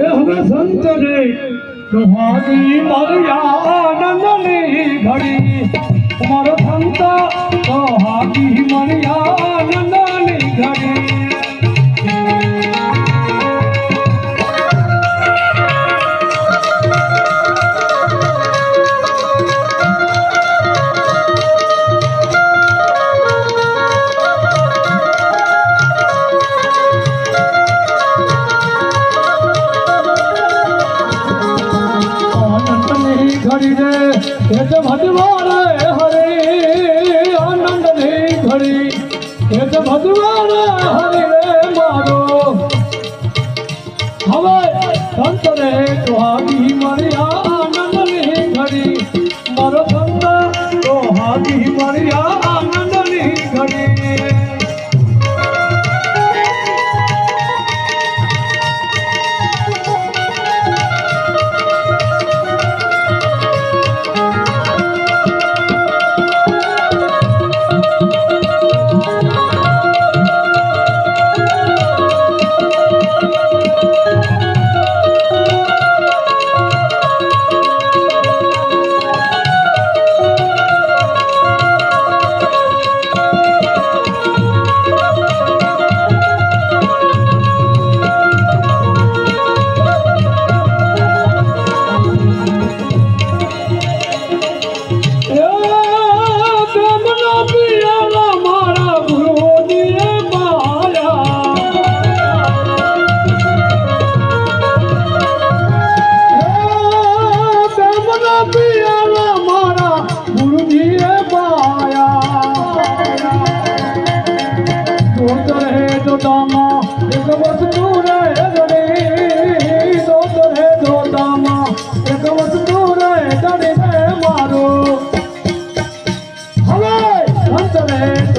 હવે સંત રે તમારી મારી આનંદની ઘડી. મારો સંત તમારી મારી આનંદ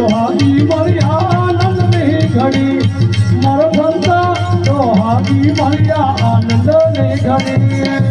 હાથી મળી આનંદની ઘડી મારો ભણતા તો હાથી મળ્યા આનંદની ઘડી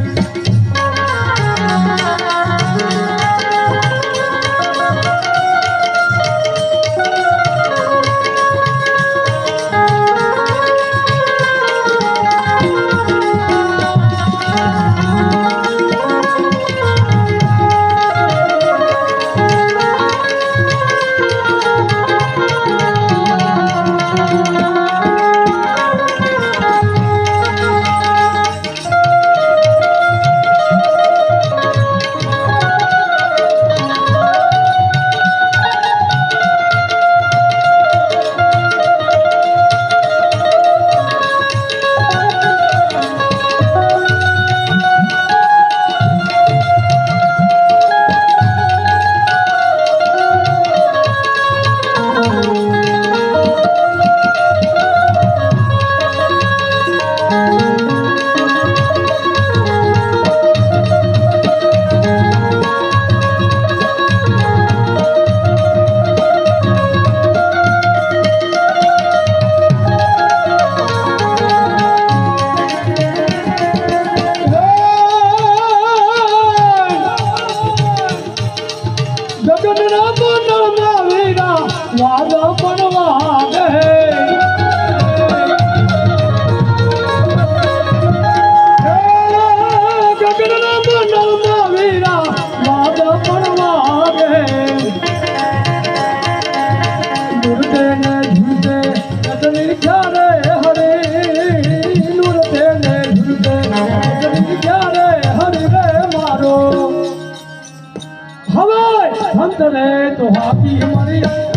என்பதை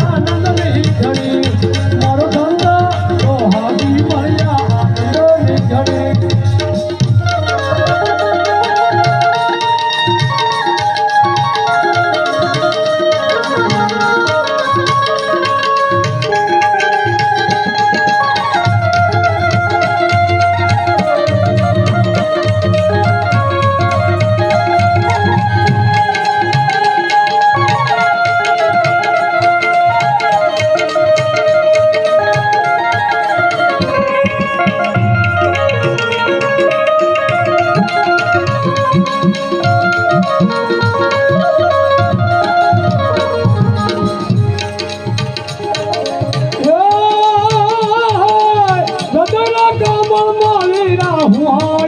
Oh.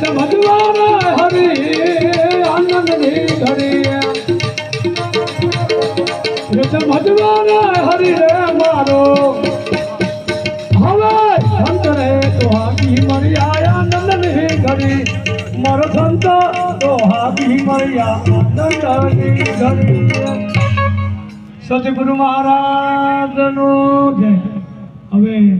ભજવાના હરી, આનંદની ઘડી ભજવાના હરી રે મારો. હવે સંત રે તો હાથી મળી આનંદની ઘડી મારો સંત તો હાથી મળી આનંદની ઘડી સતગુરુ મહારાજનું જય. હવે